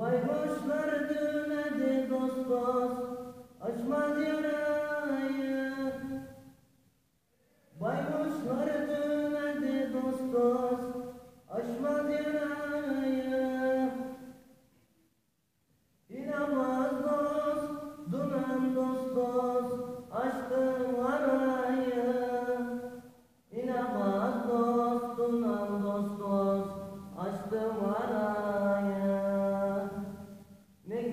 Baykuşlar düğmedi dost dost Açmaz yarayı Baykuşlar düğmedi dost dost Açmaz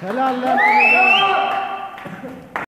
Helal lan.